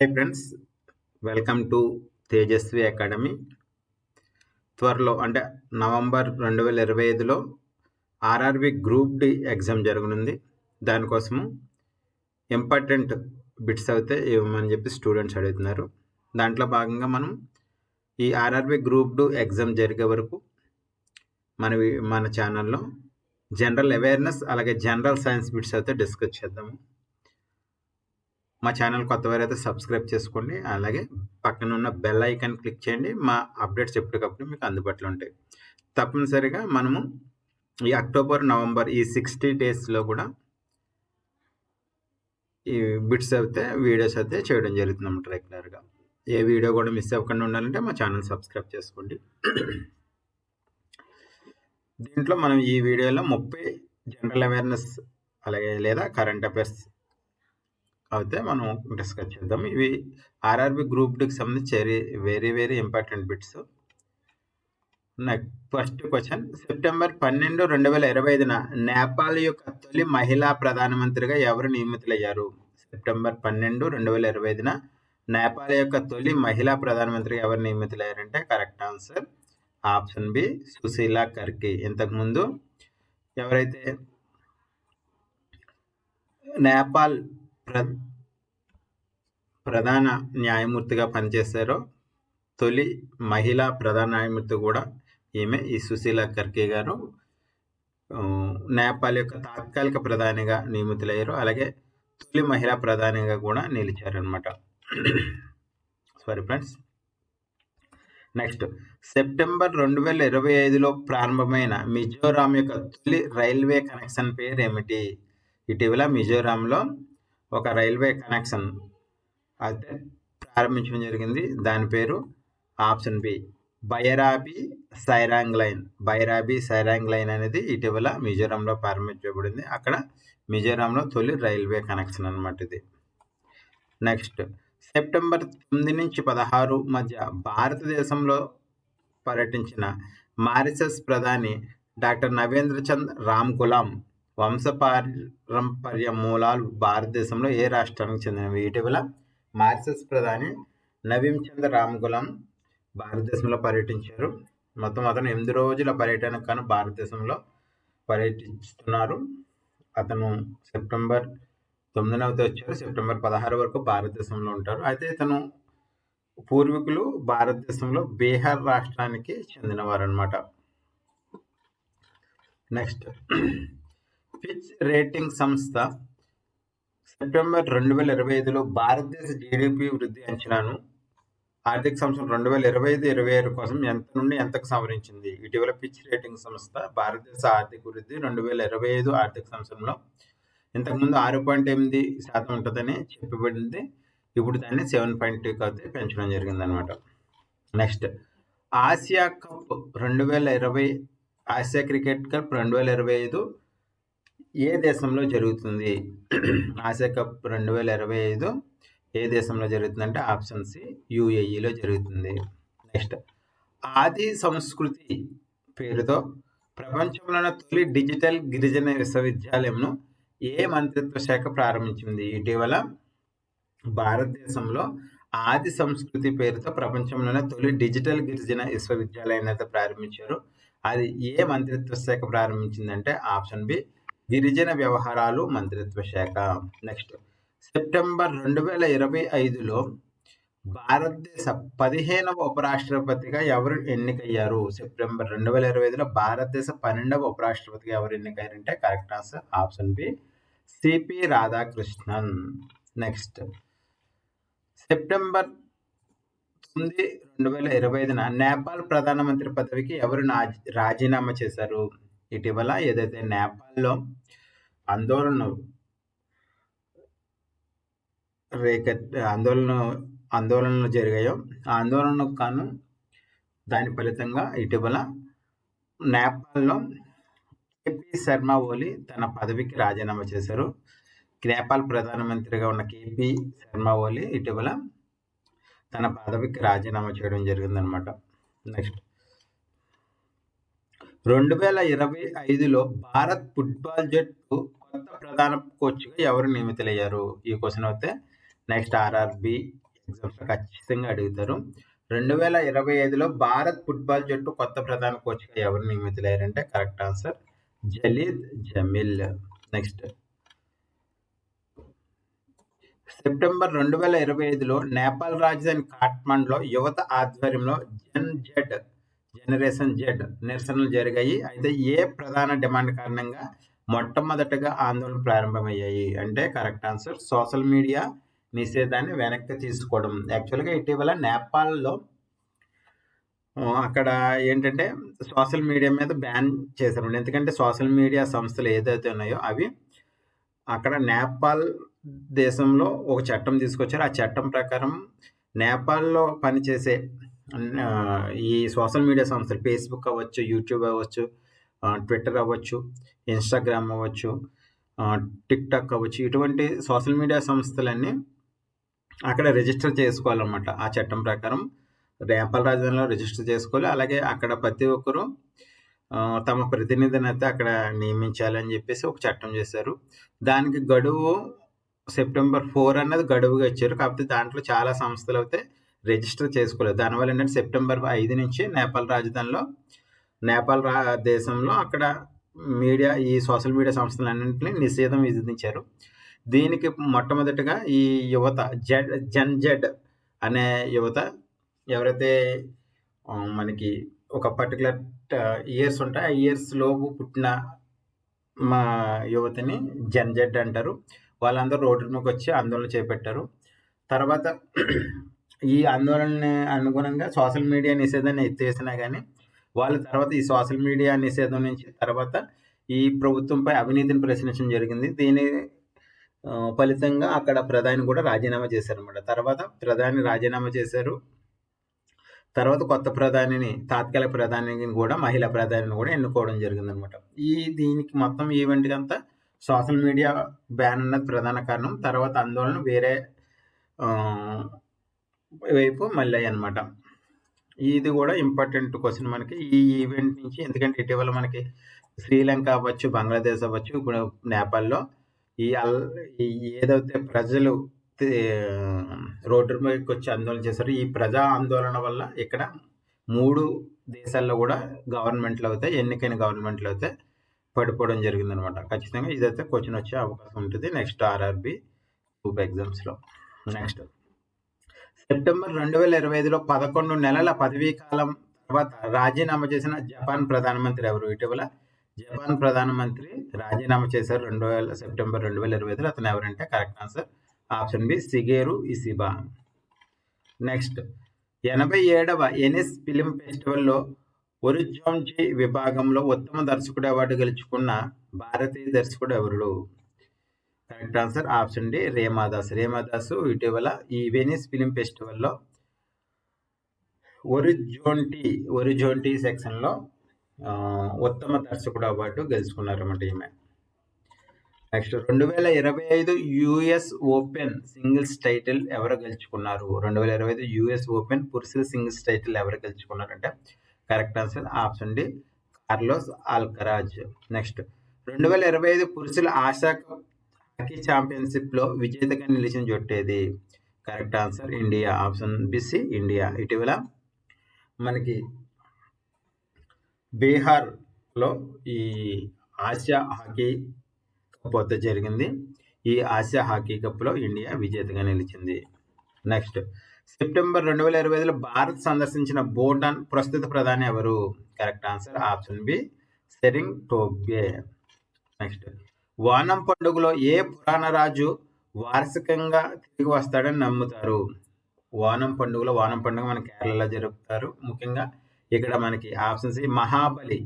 Hi friends welcome to Tejaswi academy త్వరలో అంటే November రెండు వేల ఇరవై ఐదులో ఆర్ఆర్బి గ్రూప్ డి ఎగ్జామ్ జరగనుంది. దానికోసము ఇంపార్టెంట్ బిట్స్ అయితే ఇవ్వమని చెప్పి స్టూడెంట్స్ అడుగుతున్నారు. దాంట్లో భాగంగా మనం ఈ ఆర్ఆర్బి గ్రూప్ డు ఎగ్జామ్ జరిగే వరకు మన మన ఛానల్లో జనరల్ అవేర్నెస్ అలాగే జనరల్ సైన్స్ బిట్స్ అయితే డిస్కస్ చేద్దాము. మా ఛానల్ కొత్త వారైతే సబ్స్క్రైబ్ చేసుకోండి. అలాగే పక్కన ఉన్న బెల్ ఐకాన్ క్లిక్ చేయండి. మా అప్డేట్స్ ఎప్పటికప్పుడు మీకు అందుబాటులో ఉంటాయి. తప్పనిసరిగా మనము ఈ అక్టోబర్ నవంబర్ ఈ సిక్స్టీ డేస్లో కూడా ఈ బిట్స్ అయితే వీడియోస్ అయితే చేయడం జరుగుతుంది అన్నమాట రెగ్యులర్గా. ఏ వీడియో కూడా మిస్ అవ్వకుండా ఉండాలంటే మా ఛానల్ సబ్స్క్రైబ్ చేసుకోండి. దీంట్లో మనం ఈ వీడియోలో ముప్పై జనరల్ అవేర్నెస్ అలాగే లేదా కరెంట్ అఫైర్స్ అయితే మనం డిస్కస్ చేద్దాం. ఇవి ఆర్ఆర్బి గ్రూప్ డికి సంబంధించి very very very important bits. Next first question September పన్నెండు రెండు వేల ఇరవై ఐదున నేపాల్ యొక్క తొలి మహిళా ప్రధానమంత్రిగా ఎవరు నియమితులయ్యారు? సెప్టెంబర్ పన్నెండు రెండు వేల ఇరవై ఐదున నేపాల్ యొక్క తొలి మహిళా ప్రధానమంత్రిగా ఎవరు నియమితులయ్యారంటే correct answer option B Sushila Karki ఇంతకుముందు ఎవరైతే నేపాల్ ప్ర ప్రధాన న్యాయమూర్తిగా పనిచేశారో తొలి మహిళా ప్రధాన న్యాయమూర్తి కూడా ఈమె ఈ సుశీల కర్కే గారు. నేపాల్ యొక్క తాత్కాలిక ప్రధానిగా నియమితులయ్యారు. అలాగే తొలి మహిళా ప్రధానిగా కూడా నిలిచారనమాట సారీ ఫ్రెండ్స్ నెక్స్ట్ సెప్టెంబర్ రెండు వేల ఇరవై ఐదులో ప్రారంభమైన మిజోరాం యొక్క తొలి రైల్వే కనెక్షన్ పేరు ఏమిటి ఇటీవల మిజోరాంలో ఒక రైల్వే కనెక్షన్ అయితే ప్రారంభించడం జరిగింది. దాని పేరు option B Bairabi Sairang line. Bairabi Sairang line అనేది ఇటీవల మిజోరంలో ప్రారంభించబడింది అక్కడ మిజోరంలో తొలి రైల్వే కనెక్షన్ అన్నమాట ఇది. నెక్స్ట్ సెప్టెంబర్ తొమ్మిది నుంచి పదహారు మధ్య భారతదేశంలో పర్యటించిన మారిసస్ ప్రధాని డాక్టర్ నవేంద్ర చంద్ రామ్ గులాం వంశపారంపర్య మూలాలు భారతదేశంలో ఏ రాష్ట్రానికి చెందినవి? ఇటీవల మారిసస్ ప్రధాని నవీన్ చంద్ర రామ్ భారతదేశంలో పర్యటించారు. మొత్తం అతను ఎనిమిది రోజుల పర్యటనకు గాను భారతదేశంలో పర్యటిస్తున్నారు. అతను సెప్టెంబర్ తొమ్మిదినవది వచ్చారు. సెప్టెంబర్ పదహారు వరకు భారతదేశంలో ఉంటారు. అయితే ఇతను పూర్వీకులు భారతదేశంలో బీహార్ రాష్ట్రానికి చెందినవారు అనమాట నెక్స్ట్ ఫిచ్ రేటింగ్ సంస్థ సెప్టెంబర్ రెండు వేల ఇరవై ఐదులో భారతదేశ జీడిపి వృద్ధి అంచనాను ఆర్థిక సంవత్సరం రెండు వేల ఇరవై ఐదు ఇరవై ఆరు కోసం ఎంత నుండి ఎంతకు సవరించింది? ఇటీవల పిచ్ రేటింగ్ సంస్థ భారతదేశ ఆర్థిక వృద్ధి రెండు వేల ఇరవై ఐదు ఆర్థిక సంవత్సరంలో ఇంతకుముందు ఆరు పాయింట్ ఎనిమిది శాతం ఉంటుందని చెప్పబడింది. ఇప్పుడు దాన్ని సెవెన్ పాయింట్ టూ అయితే పెంచడం జరిగింది అనమాట నెక్స్ట్ ఆసియా కప్ రెండు వేల ఇరవై ఆసియా క్రికెట్ కప్ రెండు వేల ఇరవై ఐదు ఏ దేశంలో జరుగుతుంది? ఆసియా కప్ రెండు వేల ఇరవై ఐదు ఏ దేశంలో జరుగుతుందంటే ఆప్షన్ సి యుఏఈలో జరుగుతుంది. నెక్స్ట్ ఆది సంస్కృతి పేరుతో ప్రపంచంలోని తొలి డిజిటల్ గిరిజన విశ్వవిద్యాలయంను ఏ మంత్రిత్వ శాఖ ప్రారంభించింది? ఇటీవల భారతదేశంలో ఆది సంస్కృతి పేరుతో ప్రపంచంలోనే తొలి డిజిటల్ గిరిజన విశ్వవిద్యాలయాన్ని అయితే ప్రారంభించారు. అది ఏ మంత్రిత్వ శాఖ ప్రారంభించిందంటే ఆప్షన్ బి గిరిజన వ్యవహారాలు మంత్రిత్వ శాఖ. నెక్స్ట్. సెప్టెంబర్ రెండు వేల ఇరవై ఐదులో భారతదేశ పదిహేనవ ఉపరాష్ట్రపతిగా ఎవరు ఎన్నికయ్యారు? సెప్టెంబర్ రెండు వేల ఇరవై ఐదులో భారతదేశ పన్నెండవ ఉపరాష్ట్రపతిగా ఎవరు ఎన్నికయ్యారంటే correct answer option B CP Radhakrishnan. Next. September తొమ్మిది రెండు వేల ఇరవై ఐదున నేపాల్ ప్రధానమంత్రి పదవికి ఎవరు నా- రాజీనామా చేశారు? ఇటీవల ఏదైతే నేపాల్లో ఆందోళన రేక ఆందోళన ఆందోళనలు జరిగాయో ఆందోళనకు కాను దాని ఫలితంగా ఇటీవల నేపాల్లో కేపీ శర్మ ఓలీ తన పదవికి రాజీనామా చేశారు. నేపాల్ ప్రధానమంత్రిగా ఉన్న కేపీ శర్మ ఓలీ ఇటీవల తన పదవికి రాజీనామా చేయడం జరిగిందనమాట నెక్స్ట్. రెండు వేల ఇరవై ఐదులో భారత్ ఫుట్బాల్ జట్టు కొత్త ప్రధాన కోచ్గా ఎవరు నియమితులయ్యారు? ఈ క్వశ్చన్ అయితే నెక్స్ట్ ఆర్ఆర్బి ఎగ్జామ్స్లో ఖచ్చితంగా అడుగుతారు. రెండు వేల ఇరవై ఐదులో భారత్ ఫుట్బాల్ జట్టు కొత్త ప్రధాన కోచ్గా ఎవరు నియమితులయ్యారంటే correct answer Khalid Jamil. Next September రెండు వేల ఇరవై ఐదులో నేపాల్ రాజధాని కాఠ్మండ్లో యువత ఆధ్వర్యంలో జన్ జెడ్ జనరేషన్ జెడ్ నిరసనలు జరిగాయి. అయితే ఏ ప్రధాన డిమాండ్ కారణంగా మొట్టమొదటగా ఆందోళన ప్రారంభమయ్యాయి అంటే కరెక్ట్ ఆన్సర్ సోషల్ మీడియా నిషేధాన్ని వెనక్కి తీసుకోవడం. యాక్చువల్గా ఇటీవల నేపాల్లో అక్కడ ఏంటంటే సోషల్ మీడియా మీద బ్యాన్ చేశారు ఎందుకంటే సోషల్ మీడియా సంస్థలు ఏదైతే ఉన్నాయో అవి అక్కడ నేపాల్ దేశంలో ఒక చట్టం తీసుకొచ్చారు. ఆ చట్టం ప్రకారం నేపాల్లో పనిచేసే ఈ సోషల్ మీడియా సంస్థలు ఫేస్బుక్ అవ్వచ్చు యూట్యూబ్ అవ్వచ్చు ట్విట్టర్ అవ్వచ్చు ఇన్స్టాగ్రామ్ అవ్వచ్చు టిక్టాక్ అవ్వచ్చు ఇటువంటి సోషల్ మీడియా సంస్థలన్నీ అక్కడ రిజిస్టర్ చేసుకోవాలన్నమాట. ఆ చట్టం ప్రకారం రేపల్ రాజధానిలో రిజిస్టర్ చేసుకోవాలి. అలాగే అక్కడ ప్రతి ఒక్కరూ తమ ప్రతినిధిని అయితే అక్కడ నియమించాలని చెప్పేసి ఒక చట్టం చేశారు. దానికి గడువు సెప్టెంబర్ ఫోర్ అన్నది గడువుగా ఇచ్చారు. కాకపోతే దాంట్లో చాలా సంస్థలు అయితే రిజిస్టర్ చేసుకోలేదు. దానివల్ల ఏంటంటే సెప్టెంబర్ ఐదు నుంచి నేపాల్ రాజధానిలో నేపాల్ రా దేశంలో అక్కడ మీడియా ఈ సోషల్ మీడియా సంస్థలన్నింటినీ నిషేధం విధించారు. దీనికి మొట్టమొదటిగా ఈ యువత జెడ్ జన్ జెడ్ అనే యువత ఎవరైతే మనకి ఒక పర్టికులర్ ఇయర్స్ ఉంటాయి ఆ ఇయర్స్ లోపు పుట్టిన మా యువతని జన్ జెడ్ అంటారు. వాళ్ళందరూ రోడ్డు మీదకి వచ్చి ఆందోళన చేపట్టారు. తర్వాత ఈ ఆందోళన అనుగుణంగా సోషల్ మీడియా నిషేధాన్ని ఎత్తేసినా కానీ వాళ్ళు తర్వాత ఈ సోషల్ మీడియా నిషేధం నుంచి తర్వాత ఈ ప్రభుత్వంపై అవినీతిని ప్రశ్నించడం జరిగింది. దీని ఫలితంగా అక్కడ ప్రధాని కూడా రాజీనామా చేశారనమాట తర్వాత ప్రధాని రాజీనామా చేశారు. తర్వాత కొత్త ప్రధానిని తాత్కాలిక ప్రధానిని కూడా మహిళా ప్రధానిని కూడా ఎన్నుకోవడం జరిగిందనమాట ఈ దీనికి మొత్తం ఈవెంట్కి అంతా సోషల్ మీడియా బ్యాన్ అన్నది ప్రధాన కారణం. తర్వాత ఆందోళన వేరే వైపు మళ్ళీ అనమాట ఇది కూడా ఇంపార్టెంట్ క్వశ్చన్ మనకి. ఈ ఈవెంట్ నుంచి ఎందుకంటే ఇటీవల మనకి శ్రీలంక అవ్వచ్చు బంగ్లాదేశ్ అవ్వచ్చు ఇప్పుడు నేపాల్లో ఈ అల్ ఏదైతే ప్రజలు రోడ్డు మీదకి వచ్చి ఆందోళన చేశారు ఈ ప్రజా ఆందోళన వల్ల ఇక్కడ మూడు దేశాల్లో కూడా గవర్నమెంట్లు అవుతాయి ఎన్నికైన గవర్నమెంట్లు అయితే పడిపోవడం జరిగిందనమాట ఖచ్చితంగా ఇదైతే క్వశ్చన్ వచ్చే అవకాశం ఉంటుంది. నెక్స్ట్ ఆర్ఆర్బి గ్రూప్ ఎగ్జామ్స్లో నెక్స్ట్ సెప్టెంబర్ రెండు వేల ఇరవై ఐదులో పదకొండు నెలల పదవీ కాలం తర్వాత రాజీనామా చేసిన జపాన్ ప్రధానమంత్రి ఎవరు? ఇటీవల జపాన్ ప్రధానమంత్రి రాజీనామా చేశారు. రెండు వేల సెప్టెంబర్ రెండు వేల ఇరవై ఐదులో అతను ఎవరంటే correct answer option B Shigeru Ishiba. Next ఎనభై ఏడవ ఎనిస్ ఫిలిం ఫెస్టివల్లో ఒరిజోంజి విభాగంలో ఉత్తమ దర్శకుడు అవార్డు గెలుచుకున్న భారతీయ దర్శకుడు ఎవరు? Correct answer option D Rima Das Rima Das ఇటీవల ఈ వెనిస్ ఫిలిం ఫెస్టివల్లో ఒరిజోంటి ఒరిజోంటి సెక్షన్లో ఉత్తమ దర్శకుడు అవార్డు గెలుచుకున్నారన్నమాట ఈమె. నెక్స్ట్ రెండు వేల ఇరవై ఐదు యుఎస్ ఓపెన్ సింగిల్స్ టైటిల్ ఎవరు గెలుచుకున్నారు? రెండు వేల ఇరవై ఐదు యుఎస్ ఓపెన్ పురుషుల సింగిల్స్ టైటిల్ ఎవరు గెలుచుకున్నారంటే? Correct answer option D Carlos Alcaraz next రెండు వేల ఇరవై ఐదు పురుషుల ఆశా హాకీ ఛాంపియన్షిప్లో విజేతగా నిలిచిన జొట్టేది. Correct answer India. Option B C India. ఇటీవల మనకి బీహార్లో ఈ ఆసియా హాకీ కప్ వద్ద జరిగింది. ఈ ఆసియా హాకీ కప్లో ఇండియా విజేతగా నిలిచింది. నెక్స్ట్. సెప్టెంబర్ రెండు వేల ఇరవై ఐదులో భారత్ సందర్శించిన భూటాన్ ప్రస్తుత ప్రధాని ఎవరు? Correct answer option B Tshering Tobgay. Next. వానం పండుగలో ఏ పురాణ రాజు వార్షికంగా తిరిగి వస్తాడని నమ్ముతారు? వానం పండుగలో వానం పండుగ మన కేరళలో జరుపుతారు. ముఖ్యంగా ఇక్కడ మనకి ఆప్షన్స్ మహాబలి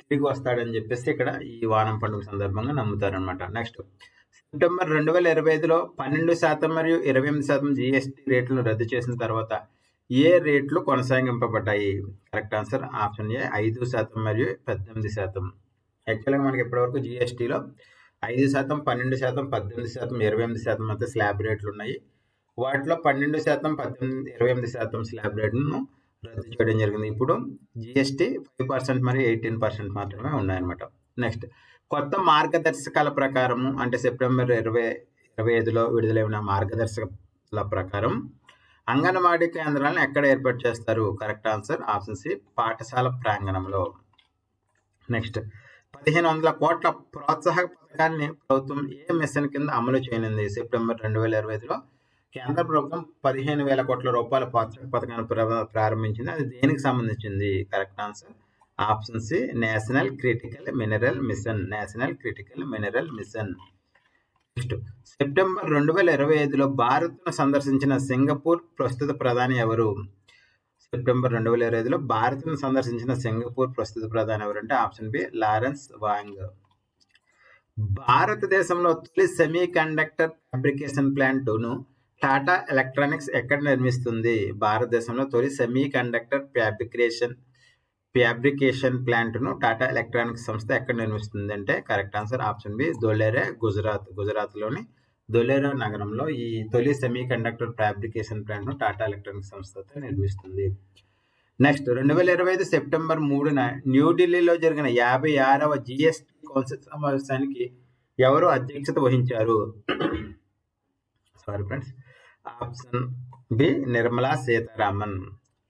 తిరిగి వస్తాడని చెప్పేసి ఇక్కడ ఈ వానం పండుగ సందర్భంగా నమ్ముతారనమాట నెక్స్ట్ సెప్టెంబర్ రెండు వేల ఇరవై ఐదులో పన్నెండు శాతం మరియు ఇరవై ఎనిమిది శాతం జిఎస్టీ రేట్లను రద్దు చేసిన తర్వాత ఏ రేట్లు కొనసాగింపబడ్డాయి? కరెక్ట్ ఆన్సర్ ఆప్షన్ ఏ ఐదు శాతం మరియు పద్దెనిమిది శాతం. యాక్చువల్గా మనకి ఇప్పటివరకు జిఎస్టీలో ఐదు శాతం పన్నెండు శాతం పద్దెనిమిది శాతం ఇరవై ఎనిమిది శాతం అయితే స్లాబ్ రేట్లు ఉన్నాయి. వాటిలో పన్నెండు శాతం పద్దెనిమిది ఇరవై ఎనిమిది శాతం స్లాబ్ రేట్ను రద్దు చేయడం జరిగింది. ఇప్పుడు జిఎస్టీ ఫైవ్ పర్సెంట్ మరియు ఎయిటీన్ పర్సెంట్ మాత్రమే ఉన్నాయన్నమాట. నెక్స్ట్ కొత్త మార్గదర్శకాల ప్రకారము అంటే సెప్టెంబర్ ఇరవై ఇరవై ఐదులో విడుదలైన మార్గదర్శకాల ప్రకారం అంగన్వాడీ కేంద్రాలను ఎక్కడ ఏర్పాటు చేస్తారు? కరెక్ట్ ఆన్సర్ ఆప్షన్ సి పాఠశాల ప్రాంగణంలో. నెక్స్ట్ పదిహేను వందల కోట్ల ప్రోత్సాహక పథకాన్ని ప్రభుత్వం ఏ మిషన్ కింద అమలు చేయనుంది. సెప్టెంబర్ రెండు వేల ఇరవై ఐదులో కేంద్ర ప్రభుత్వం పదిహేను వేల కోట్ల రూపాయల ప్రోత్సాహక పథకాన్ని ప్రారంభించింది. అది దేనికి సంబంధించింది? Correct answer? Option C national critical mineral mission. National critical mineral mission. Next September రెండు వేల ఇరవై ఐదులో భారత్ను సందర్శించిన సింగపూర్ ప్రస్తుత ప్రధాని ఎవరు? సెప్టెంబర్ రెండు వేల ఇరవై ఐదులో భారత్ను సందర్శించిన సింగపూర్ ప్రస్తుత ప్రధాని ఎవరంటే ఆప్షన్ బి లారెన్స్ వాంగ్. భారతదేశంలో తొలి సెమీ కండక్టర్ ఫ్యాబ్రికేషన్ ప్లాంట్ను టాటా ఎలక్ట్రానిక్స్ ఎక్కడ నిర్మిస్తుంది? భారతదేశంలో తొలి సెమీ కండక్టర్ ఫ్యాబ్రికేషన్ ఫ్యాబ్రికేషన్ ప్లాంట్ను టాటా ఎలక్ట్రానిక్స్ సంస్థ ఎక్కడ నిర్మిస్తుంది అంటే correct answer option B Dholera Gujarat గుజరాత్లోని దొలేరా నగరంలో ఈ తొలి సెమీ కండక్టర్ ఫ్యాబ్రికేషన్ ప్లాంట్ను టాటా ఎలక్ట్రానిక్స్ సంస్థతో నిర్మిస్తుంది. నెక్స్ట్ రెండు వేల ఇరవై ఐదు సెప్టెంబర్ మూడున న్యూఢిల్లీలో జరిగిన యాభై ఆరవ జిఎస్టి కౌన్సిల్ సమావేశానికి ఎవరు అధ్యక్షత వహించారు? Sorry friends option B Nirmala Sitharaman.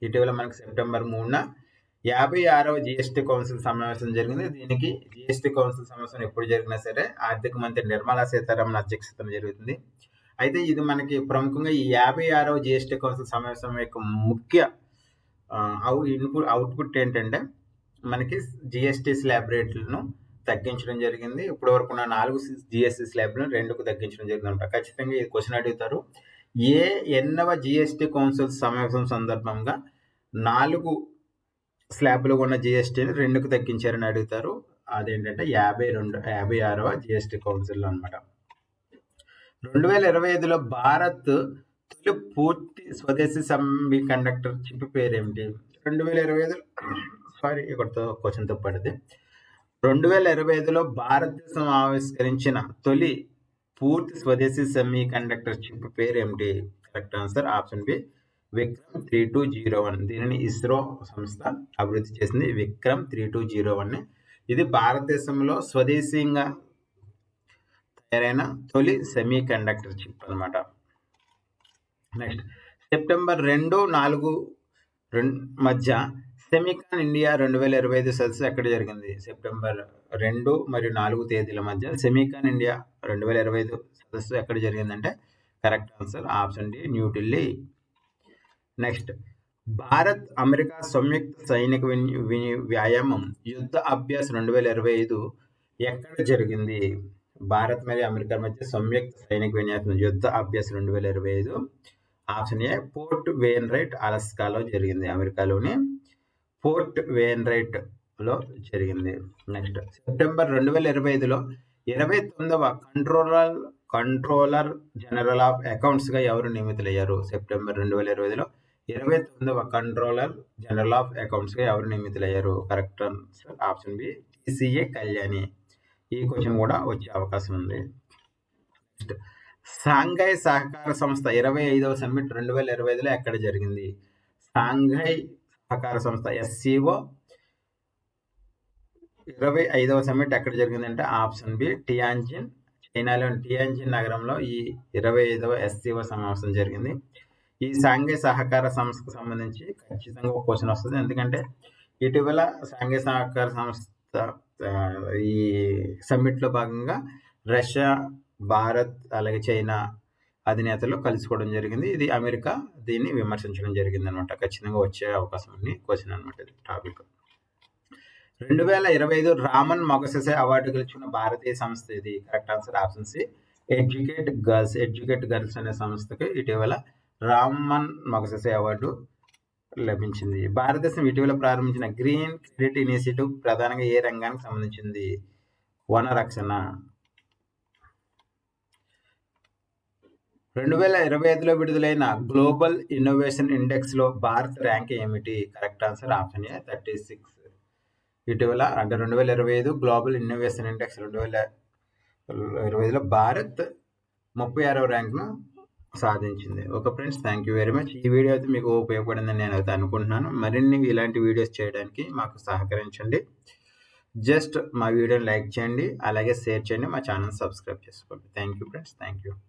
ఇటీవల మనకు సెప్టెంబర్ మూడున యాభై ఆరవ జిఎస్టీ కౌన్సిల్ సమావేశం జరిగింది. దీనికి జిఎస్టీ కౌన్సిల్ సమావేశం ఎప్పుడు జరిగినా సరే ఆర్థిక మంత్రి నిర్మలా సీతారామన్ అధ్యక్షతన జరుగుతుంది. అయితే ఇది మనకి ప్రముఖంగా ఈ యాభై ఆరవ జిఎస్టీ కౌన్సిల్ సమావేశం యొక్క ముఖ్య ఇన్పుట్ అవుట్పుట్ ఏంటంటే మనకి జిఎస్టీ స్లాబ్ రేట్లను తగ్గించడం జరిగింది. ఇప్పటి వరకు ఉన్న నాలుగు జిఎస్టీ స్లాబ్లను రెండుకు తగ్గించడం జరిగింది ఖచ్చితంగా ఇది క్వశ్చన్ అడుగుతారు. ఏ ఎన్నవ జిఎస్టీ కౌన్సిల్ సమావేశం సందర్భంగా నాలుగు స్లాబ్లో ఉన్న జిఎస్టీని రెండుకు తగ్గించారని అడుగుతారు. అదేంటంటే యాభై రెండు యాభై ఆరవ జిఎస్టీ కౌన్సిల్ అనమాట రెండు వేల ఇరవై ఐదులో భారత్ తొలి పూర్తి స్వదేశీ సెమీ కండక్టర్ చిప్ పేరు ఏమిటి రెండు వేల ఇరవై ఐదు సారీ ఇక్కడతో క్వశ్చన్ తప్పటిది రెండు వేల ఇరవై ఐదులో భారతదేశం ఆవిష్కరించిన తొలి పూర్తి స్వదేశీ సెమీ కండక్టర్ చిప్ పేరు ఏమిటి correct answer option B Vikram three two zero one దీనిని ఇస్రో సంస్థ అభివృద్ధి చేసింది. Vikram three two zero one ఇది భారతదేశంలో స్వదేశీయంగా తయారైన తొలి సెమీ కండక్టర్ చిప్ అనమాట నెక్స్ట్ సెప్టెంబర్ రెండు నాలుగు రెండు మధ్య సెమికాన్ ఇండియా రెండు వేల ఇరవై ఐదు సదస్సు ఎక్కడ జరిగింది? సెప్టెంబర్ రెండు మరియు నాలుగు తేదీల మధ్య సెమికాన్ ఇండియా రెండు వేల ఇరవై ఐదు సదస్సు ఎక్కడ జరిగిందంటే? Correct answer option D New Delhi next. Bharat America సంయుక్త సైనిక వ్యాయామం యుద్ధ అభ్యాస్ రెండు వేల ఇరవై ఐదు ఎక్కడ జరిగింది? భారత్ మరియు అమెరికా మధ్య సంయుక్త సైనిక విన్యాసం యుద్ధ అభ్యాస్ రెండు వేల ఇరవై ఐదు. Option A port Wainwright అలస్కాలో జరిగింది అమెరికాలోని. పోర్ట్ వేన్ రైట్లో జరిగింది. నెక్స్ట్. సెప్టెంబర్ రెండు వేల ఇరవై ఐదులో ఇరవై తొమ్మిదవ కంట్రోలర్ కంట్రోలర్ జనరల్ ఆఫ్ అకౌంట్స్గా ఎవరు నియమితులయ్యారు? సెప్టెంబర్ రెండు వేల ఇరవై ఐదులో ఇరవై తొమ్మిదవ కంట్రోలర్ జనరల్ ఆఫ్ అకౌంట్స్గా ఎవరు నియమితులయ్యారు? Correct answer option B TCA Kalyani. ఈ క్వశ్చన్ కూడా వచ్చే అవకాశం ఉంది. నెక్స్ట్. సాంఘై సహకార సంస్థ ఇరవై ఐదవ సమ్మిట్ రెండు వేల ఇరవై ఐదులో ఎక్కడ జరిగింది? సాంఘై సహకార సంస్థ ఎస్సీఓ ఇరవై ఐదవ సమ్మిట్ ఎక్కడ జరిగిందంటే ఆప్షన్ బి టియాంజిన్ చైనాలోని టియాంజిన్ నగరంలో ఈ ఇరవై ఐదవ ఎస్సీఓ సమావేశం జరిగింది. ఈ సాంఘిక సహకార సంస్థకు సంబంధించి ఖచ్చితంగా ఒక క్వశ్చన్ వస్తుంది. ఎందుకంటే ఇటీవల సాంఘిక సహకార సంస్థ ఈ సమ్మిట్లో భాగంగా రష్యా భారత్ అలాగే చైనా అధినేతలు కలుసుకోవడం జరిగింది. ఇది అమెరికా దీన్ని విమర్శించడం జరిగింది అనమాట ఖచ్చితంగా వచ్చే అవకాశం ఉంది. క్వశ్చన్ అనమాట ఇది టాపిక్. రెండు వేల ఇరవై ఐదు రామన్ మొగసెసే అవార్డు గెలుచుకున్న భారతీయ సంస్థ ఇది. Correct answer option C. Educate girls educate girls అనే సంస్థకి ఇటీవల రామన్ మగసెసే అవార్డు లభించింది. భారతదేశం ఇటీవల ప్రారంభించిన గ్రీన్ క్రెడిట్ ఇనిషియేటివ్ ప్రధానంగా ఏ రంగానికి సంబంధించింది? వనరక్షణ. రెండు వేల ఇరవై ఐదులో విడుదలైన గ్లోబల్ ఇన్నోవేషన్ ఇండెక్స్లో భారత్ ర్యాంక్ ఏమిటి? Correct answer option A thirty six. ఇటీవల అంటే రెండు వేల ఇరవై ఐదు గ్లోబల్ ఇన్నోవేషన్ ఇండెక్స్ రెండు వేల ఇరవై ఐదులో భారత్ ముప్పై ఆరవ ర్యాంక్ను సాధించింది. Okay friends thank you very much ఈ వీడియో అయితే మీకు ఉపయోగపడిందని నేను అయితే అనుకుంటున్నాను. మరిన్ని ఇలాంటి వీడియోస్ చేయడానికి మాకు సహకరించండి. జస్ట్ మా వీడియోని లైక్ చేయండి. అలాగే షేర్ చేయండి. మా ఛానల్ సబ్స్క్రైబ్ చేసుకోండి. Thank you friends thank you